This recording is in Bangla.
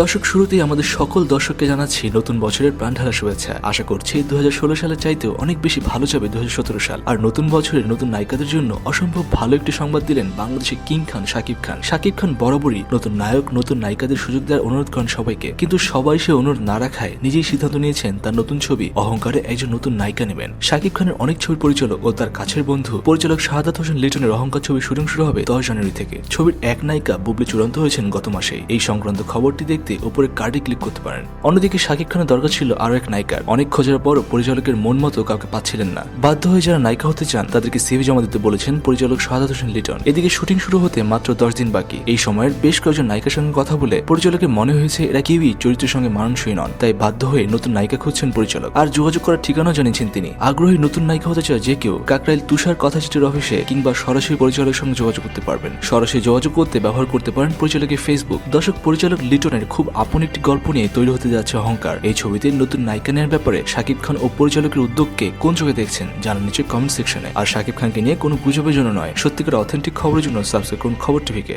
দর্শক শুরুতেই আমাদের সকল দর্শককে জানাচ্ছি নতুন বছরের প্রাণ ঢালা শুভেচ্ছা। আশা করছি দু হাজার ষোলো সালের চাইতেও অনেক বেশি ভালো যাবে দু হাজার সতেরো সাল। আর নতুন বছরের নতুন নায়িকাদের জন্য অসম্ভব ভালো একটি সংবাদ দিলেন বাংলাদেশের কিং খান শাকিব খান। শাকিব খান বরাবরই নতুন নায়ক, নতুন নায়িকাদের সুযোগ দেওয়ার অনুরোধ করেন সবাইকে। কিন্তু সবাই সে অনুরোধ না রাখায় নিজেই সিদ্ধান্ত নিয়েছেন তার নতুন ছবি অহংকারে একজন নতুন নায়িকা নেবেন। শাকিব খানের অনেক ছবির পরিচালক ও তার কাছের বন্ধু পরিচালক শাহাদাত হোসেন লিটনের অহংকার ছবি শুটিং শুরু হবে দশ জানুয়ারি থেকে। ছবির এক নায়িকা বুবলি চূড়ান্ত হয়েছেন গত মাসে এই সংক্রান্ত খবরটি দেখতে উপরে কার্ডে ক্লিক করতে পারেন। অন্যদিকে শাকিব খানের দরকার ছিল আরও এক নায়িকার অনেক খোঁজার পরও পরিচালকের মন মতো কাউকে পাচ্ছিলেন না। বাধ্য হয়ে যারা নায়িকা হতে চান, তাদেরকে সিভি জমা দিতে বলেছেন পরিচালক শাহাদাত হোসেন লিটন। এদিকে শুটিং শুরু হতে মাত্র দশ দিন বাকি। এই সময়ের বেশ কয়েকজন নায়িকার সঙ্গে কথা বলে পরিচালকের মনে হয়েছে এরা কেউই চরিত্রের সঙ্গে মানানসই নন, তাই বাধ্য হয়ে নতুন নায়িকা খুঁজছেন পরিচালক। আর যোগাযোগ করার ঠিকানা জানিয়েছেন তিনি। আগ্রহী নতুন নায়িকা হতে চায় যে কেউ কাকরাইল তুষার কথা চিঠির অফিসে কিংবা সরাসরি পরিচালকের সঙ্গে যোগাযোগ করতে পারবেন। সরাসরি যোগাযোগ করতে ব্যবহার করতে পারেন পরিচালকের ফেসবুক দর্শক পরিচালক লিটনের খুব আপন একটি গল্প নিয়ে তৈরি হতে যাচ্ছে অহংকার। এই ছবিতে নতুন নায়িকা নেওয়ার ব্যাপারে শাকিব খান ও পরিচালকের উদ্যোগকে কোন চোখে দেখছেন জানান নিচে কমেন্ট সেকশনে আর শাকিব খানকে নিয়ে কোনো গুজবের জন্য নয়, সত্যিকার অথেন্টিক খবরের জন্য সাবস্ক্রাইব করুন খবর টিভিকে।